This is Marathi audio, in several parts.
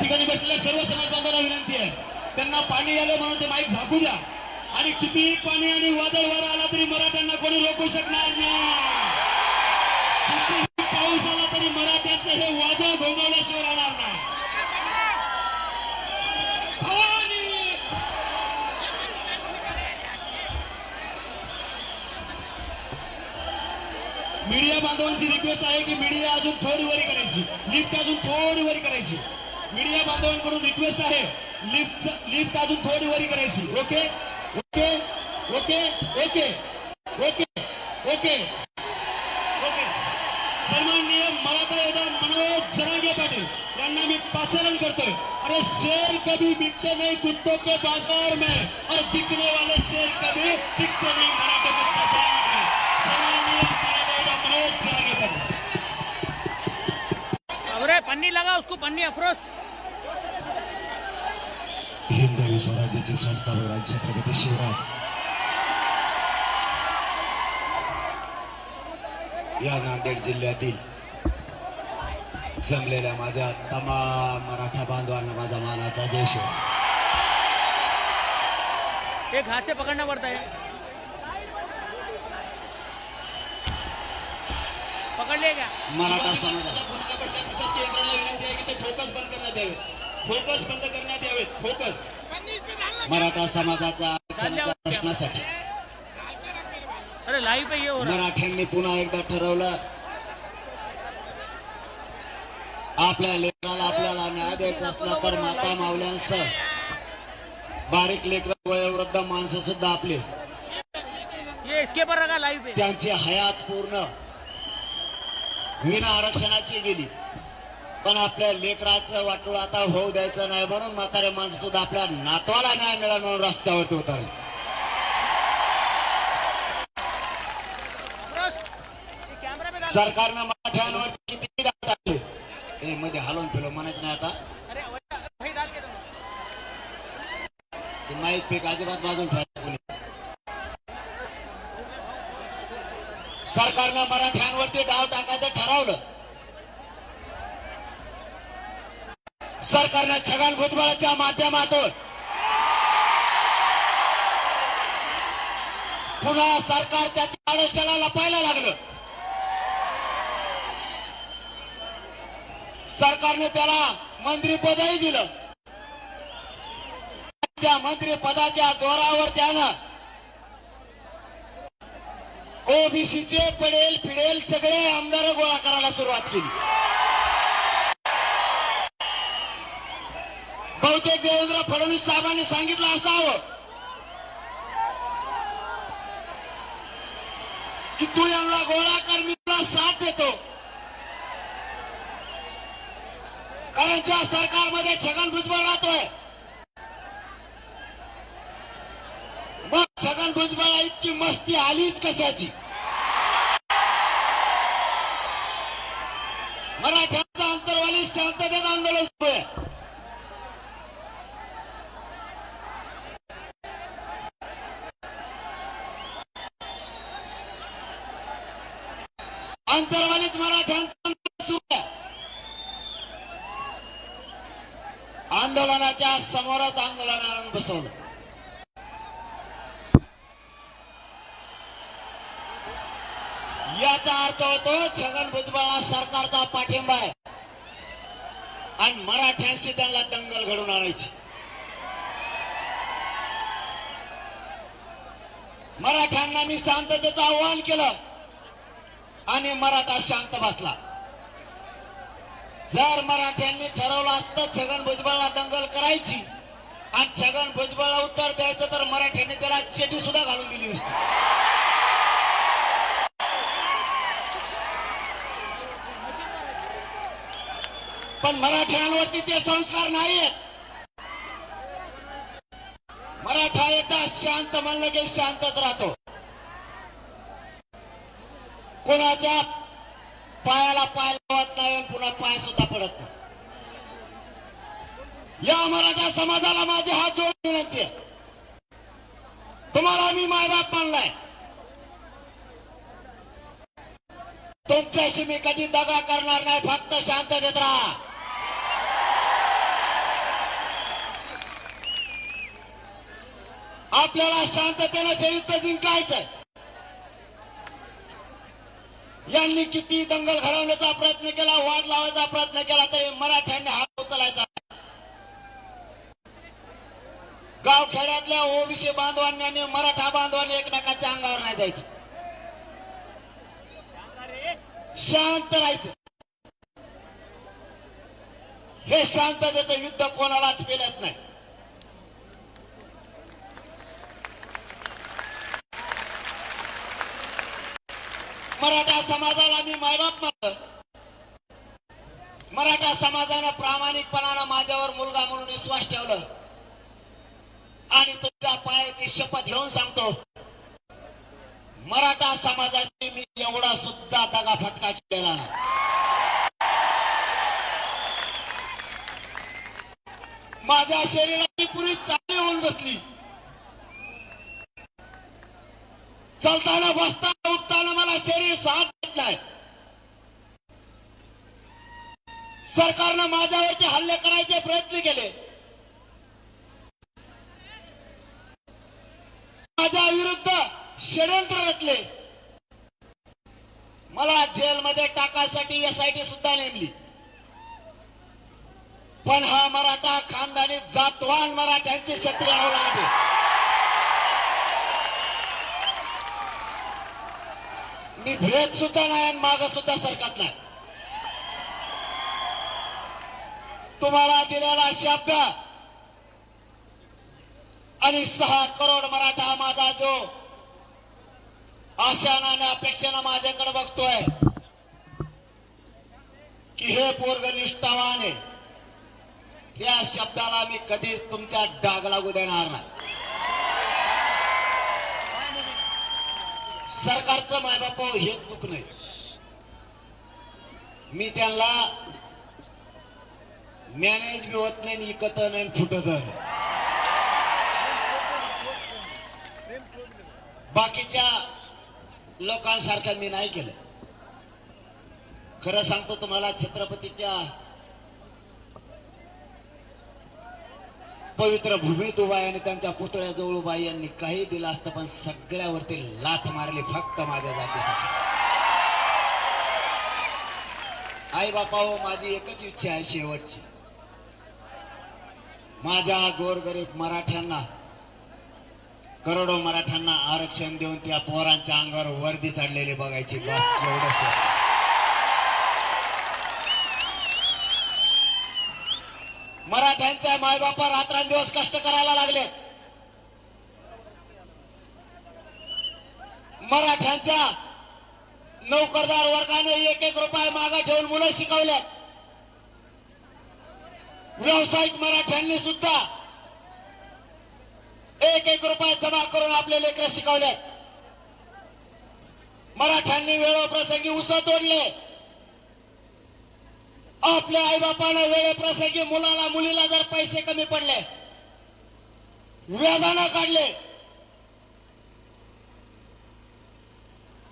ठिकाणी बसलेल्या सर्व समाज बांधवांना विनंती आहे. त्यांना पाणी आलं म्हणून ते माईक झाकू द्या. आणि कितीही पाणी आणि वादळ वर आला तरी मराठ्यांना कोणी रोखू शकणार नाही. कितीही पाऊस आला तरी मराठ्यांचं हे वादळ घोंगवल्याशिवाय राहणार नाही. मीडिया बांधवांची रिक्वेस्ट आहे की मीडिया अजून थोडी वरी करायची. लिफ्ट अजून थोडी वरी करायची. मीडिया बांधवांकडून रिक्वेस्ट आहे. लिफ्ट लिफ्ट अजून थोडी वरी करायची. Okay okay okay okay okay okay okay Maratha Manoj अरे शेर कभी बिकते नहीं, कुत्तों के बाज़ार में. और बिकने वाले शेर कभी बिकते नहीं, मराठे के दरबार में. अरे पन्नी लगा, उसको पन्नी अफरोज। स्वराज्याचे संस्थापक राज छत्रपती शिवराय या नांदेड जिल्ह्यातील जमलेल्या माझ्या तमाम मराठा बांधवांना माझा मानाचा जय शिव. एक हाथ से पकड़ना पड़ता है पकड़ लिया क्या मराठा समाजा माझा भूमिका पडल्या प्रशासकीय यंत्रणाला विनंती आहे की ते फोकस बंद करण्यात यावेत. फोकस बंद करण्यात यावेत. फोकस. मराठा समाजाच्या आरक्षणाच्या प्रश्नासाठी. अरे लाइव पे ये रहा मराठ्यांनी पुन्हा एकदा ठरवलं. आपल्या लेकराला आपल्याला न्याय द्यायचा असला तर माता मावल्यांसह बारीक लेकर वयोवृद्ध माणसं सुद्धा आपली. त्यांची हयात पूर्ण. विना आरक्षणाची गेली. पण आपल्या लेकराचं वाटू आता होऊ द्यायचं नाही म्हणून म्हातारे माणसं सुद्धा आपल्या नातवाला न्याय मिळाला म्हणून रस्त्यावरती उतरले. सरकारनं मराठ्यांवर किती डाव टाकले? हे मध्ये हलवून फिरव म्हणायचं नाही आता. ते माहीत पीक अजिबात बाजून ठेवायचं सरकारनं मराठ्यांवरती डाव टाकायचं ठरवलं. सरकारनं छगन भुजबळाच्या माध्यमातून पुन्हा सरकार त्याच्या आडोशाला लपायला लागलं. सरकारने त्याला मंत्रीपदही दिलं. त्या मंत्रीपदाच्या जोरावर त्यानं ओबीसीचे पडेल फिडेल सगळे आमदार गोळा करायला सुरुवात केली. बहुतेक देवेंद्र फडणवीस साहेबांनी सांगितलं असावं. की तू यांना गोळा कर मी तुला साथ देतो. कारण ज्या सरकारमध्ये छगन भुजबळ राहतोय मग छगन भुजबळला इतकी मस्ती आलीच कशाची? मराठा आंदोलनानं याचा अर्थ होतो छगन भुजबळला सरकारचा पाठिंबा आहे. आणि मराठ्यांशी त्यांना दंगल घडून आणायची. मराठ्यांना मी शांततेचं आव्हान केलं आणि मराठा शांत बसला. जर मराठ्यांनी ठरवलं असतं छगन भुजबळला दंगल करायची आणि छगन भुजबळला उत्तर द्यायचं तर मराठीने त्याला चेटी सुद्धा घालून दिली नसती. पण मराठ्यांवरती ते संस्कार नाहीयेत. मराठा एकदा शांत म्हणलं की शांतच राहतो. कोणाच्या पायाला पाय लावत नाही पुन्हा पाय सुद्धा पडत नाही. या मराठा समाजाला माझे हात जोड विनंती आहे. तुम्हाला आम्ही मायबाप मानलाय. तुमच्याशी मी कधी दगा करणार नाही फक्त शांत देत राहा. आपल्याला शांततेनं संयुक्त जिंकायचंय. यांनी किती दंगल घडवण्याचा प्रयत्न केला वाद लावायचा प्रयत्न केला तरी गावखेड्यातल्या ओबीसी बांधवांनी आणि मराठा बांधवांनी एकमेकाच्या अंगावर नाही जायचं. शांत राहायचं. हे शांततेचं युद्ध कोणालाच पेलत नाही. मराठा समाजाला मी मायबाप मानलं मराठा समाजानं प्रामाणिकपणानं माझ्यावर मुलगा म्हणून विश्वास ठेवलं. आणि तुमच्या पायाची शपथ घेऊन सांगतो मराठा समाजाशी मी एवढा सुद्धा दगा फटका केलेला नाही. माझ्या शरीराची पुरी चांगली होऊन बसली. चालताना बसताना उठताना मला शरीर साथ देत नाही. सरकारनं माझ्यावरती हल्ले करायचे प्रयत्न केले. माझ्या विरुद्ध षडयंत्र रचले. मला जेलमध्ये टाकायसाठी एसआयटी सुद्धा नेमली. पण हा मराठा खानदानी जातवान मराठ्यांचे शत्रू अवलाद आहे मी भेट सुद्धा नाही आणि माग सुद्धा सरकत नाही. तुम्हाला दिलेला शब्द आणि सहा करोड मराठा माझा जो आशानाने आणि अपेक्षेनं माझ्याकडे बघतोय की हे पोरग निष्ठावान आहे. त्या शब्दाला मी कधीच तुमच्या डाग लागू देणार नाही. सरकारचं मायबाप हो, हेच दुःख नाही. मी त्यांना मॅनेज बी होत नाही इकत नाही फुटत नाही. बाकीच्या लोकांसारखं मी नाही केलं. खरं सांगतो तुम्हाला छत्रपतीच्या पवित्र भूमीत उभा आहे आणि त्यांच्या पुतळ्याजवळ उभा यांनी काही दिलं असतं पण सगळ्यावरती लाथ मारली फक्त माझ्या जातीसाठी. आई बापा हो माझी एकच इच्छा आहे शेवटची. माझ्या गोरगरीब मराठ्यांना करोडो मराठ्यांना आरक्षण देऊन त्या पोरांच्या अंगावर वर्दी चढलेली बघायची. बस एवढंच मराठ्यांच्या मायबापा रात्रंदिवस कष्ट करायला लागले. मराठ्यांच्या नोकरदार वर्गाने एक एक रुपये मागा ठेवून मुलं शिकवल्यात व्यावसायिक मराठ्यांनी सुद्धा एक एक रुपया जमा करून आपले लेकर शिकवले. मराठ्यांनी वेळोप्रसंगी उस तोडले. आपल्या आईबापाला वेळेप्रसंगी मुलाला मुलीला जर पैसे कमी पडले व्याजानं काढले.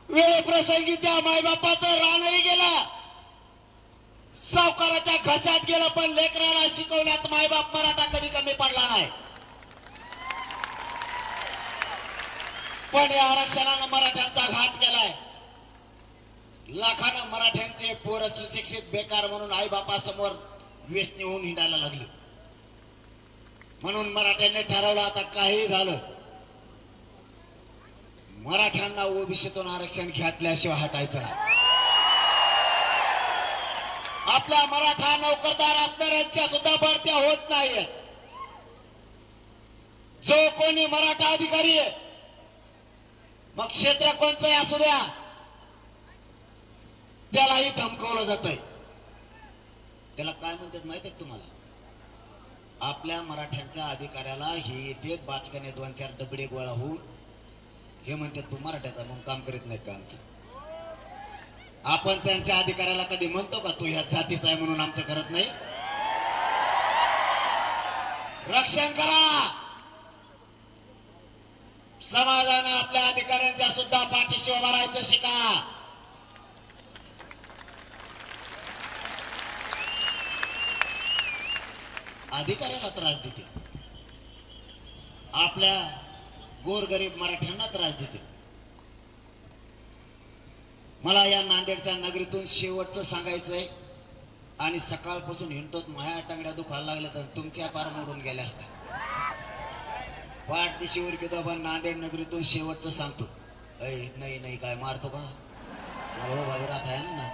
वेळेप्रसंगी त्या मायबापाचं रानही गेला. सावकाराच्या घशात गेलं पण लेकराला शिकवण्यात मायबाप मराठा कधी कमी पडला नाही. पण या आरक्षणानं मराठ्यांचा घात केलाय. लाखानं मराठ्यांचे पोर सुशिक्षित बेकार म्हणून आई बापासमोर व्यसनी होऊन हिंडायला लागले. म्हणून मराठ्यांनी ठरवलं आता काही झालं. मराठ्यांना ओबीसीतून आरक्षण घेतल्याशिवाय हटायचं नाही. आपला मराठा नोकरदार असणाऱ्यांच्या सुद्धा भरत्या होत नाहीये जो कोणी मराठा अधिकारी आहे मग क्षेत्र कोणचंही असू द्या. त्यालाही धमकवलं जात आहे त्याला काय म्हणतात माहीत आहे तुम्हाला? आपल्या मराठ्यांच्या अधिकाऱ्याला हे येते बाचकाने दोन चार डबडे गोळा होऊन. हे म्हणतात तू मराठ्याचा म्हणून काम करीत नाहीत का आमचं? आपण त्यांच्या अधिकाऱ्याला कधी म्हणतो का तू ह्या जातीचा आहे म्हणून आमचं करत नाही? रक्षण करा! समाजानं आपल्या अधिकाऱ्यांच्या सुद्धा पाठीशी उभं राहायचं शिका. अधिकाऱ्याला त्रास देते आपल्या गोरगरीब मराठ्यांना त्रास देते मला या नांदेडच्या नगरीतून शेवटचं सांगायचंय आणि सकाळपासून हिंडतोत माया टांगड्या दुखायला लागल्या तर तुमच्या पार मोडून गेल्या असत्या. पाठ दिशेवर किंवा पण नांदेड नगरीतून शेवटचं सांगतो. ऐ नाही नाही काय मारतो का? मला बाबा राहता आहे ना ना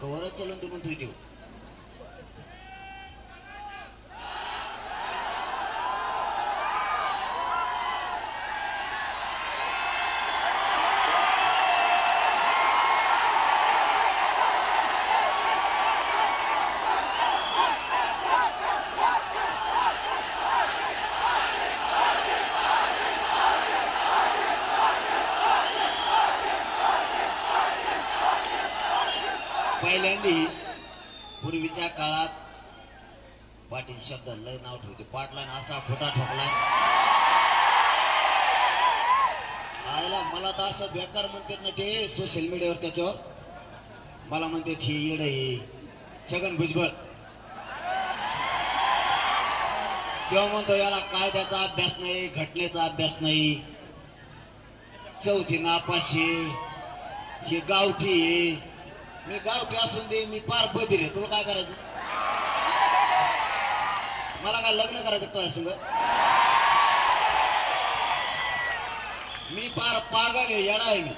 कवरच चलून तू म्हणतोय देऊ शब्द लय नाव ठेवते. पाटलाय असा खोटा ठोकला. आयला मला तर असं बेकार म्हणतात ना ते सोशल मीडियावर त्याच्यावर मला म्हणतात हे येड हे छगन भुजबळ. तेव्हा म्हणतो याला कायद्याचा अभ्यास नाही घटनेचा अभ्यास नाही. चौथी नापाशी हे गावठी आहे. मी गावठी असून दे मी पार बधीर आहे. तुला काय करायचं? मला काय लग्न करायचं तुझ्या संग? मी फार पागल आहे येडा आहे मी.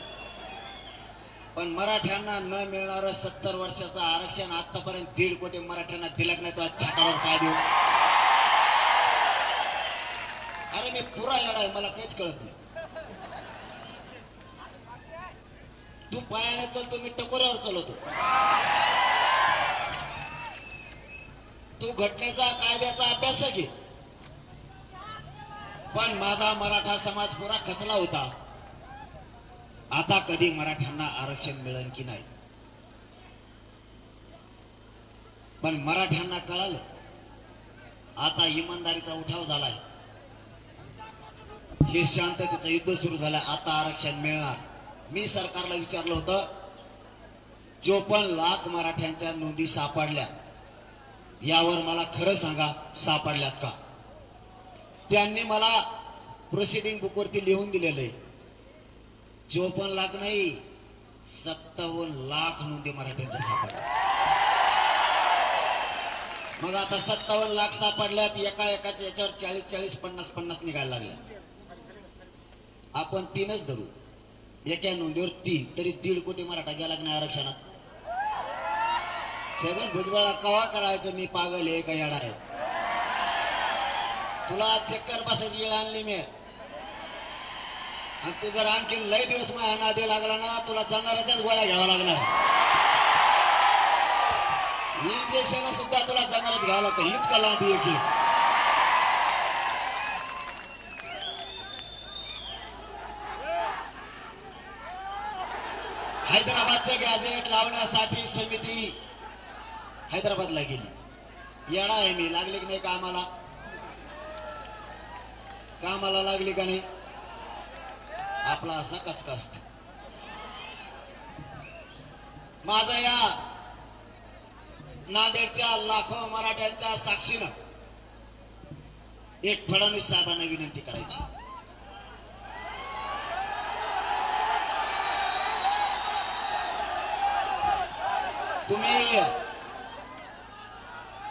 पण मराठ्यांना न मिळणार सत्तर वर्षाचं आरक्षण आतापर्यंत दीड कोटी मराठ्यांना दिलं नाही तो छातावर काय देऊ? अरे मी पुरा येडा आहे मला काहीच कळत नाही. तू पायाने चलतो मी टकोऱ्यावर चालवतो तू घटनेचा कायद्याचा अभ्यास घे. पण माझा मराठा समाज पुरा खचला होता. आता कधी मराठ्यांना आरक्षण मिळेल की नाही? पण मराठ्यांना कळालं. आता इमानदारीचा उठाव झालाय. हे शांततेचं युद्ध सुरू झालं. आता आरक्षण मिळणार. मी सरकारला विचारलं होतं चोपन्न लाख मराठ्यांच्या नोंदी सापडल्या यावर मला खरं सांगा सापडल्यात का? त्यांनी मला प्रोसिडिंग बुकवरती लिहून दिलेलं आहे. चोपन्न लाख नाही सत्तावन्न लाख नोंदी मराठ्यांच्या सापडल्या मग आता सत्तावन्न लाख सापडल्यात एका एकाच्या याच्यावर चाळीस चाळीस पन्नास पन्नास निघायला लागल्या. आपण तीनच धरू. एका नोंदीवर तीन तरी दीड कोटी मराठा गेला की नाही आरक्षणात? छगन भुजबळा कवा करायचं? मी पागल आहे का येडा आहे. तुला चक्कर बसायची वेळ आणली मी. आणि तू जर आणखी लय दिवस माझ्या नादी लागला ना तुला जाणाराच्याच गोळ्या घ्यावा लागणार. इंजेक्शन सुद्धा तुला जाणारच घ्यावं लागतं. इतका लांब आहे की. हैदराबादचं गॅजेट लावण्यासाठी समिती हैदराबादला गेली. येडा आहे मी लागले की नाही कामाला? कामाला लागली का नाही? आपला असा कचका असतो. माझा या नांदेडच्या लाखो मराठ्यांच्या साक्षीनं एक फडणवीस साहेबांना विनंती करायची. तुम्ही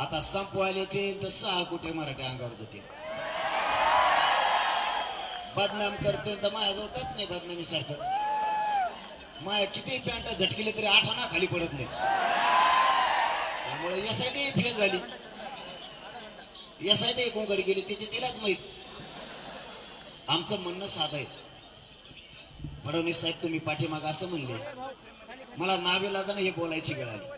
आता संपवायला ते तर सहा कुठे मराठी अंगावर होते. बदनाम करते तर माझ्याजवळ काहीच नाही बदनामी सारखं माया किती पॅन्ट झटकिले तरी आठाना खाली पडत नाही. त्यामुळे यासाठी फेल झाली. यासाठी एकूणकडे गेली त्याची तिलाच माहीत. आमचं म्हणणं साधं आहे. फडणवीस साहेब तुम्ही पाठीमाग असं म्हणले. मला नावेला जाणं हे बोलायची वेळ आली.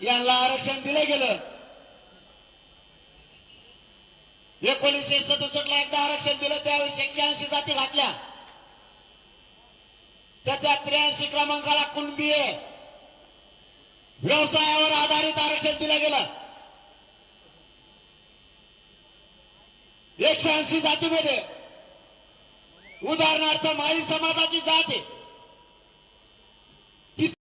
यांना आरक्षण दिलं गेलं. एकोणीसशे सदुसष्ट ला एकदा आरक्षण दिलं त्यावेळी एकशे ऐंशी जाती घातल्या त्याच्या त्र्याऐंशी क्रमांकाला कुणबी व्यवसायावर आधारित आरक्षण दिलं गेलं. एकशे ऐंशी जातीमध्ये उदाहरणार्थ माळी समाजाची जात आहे.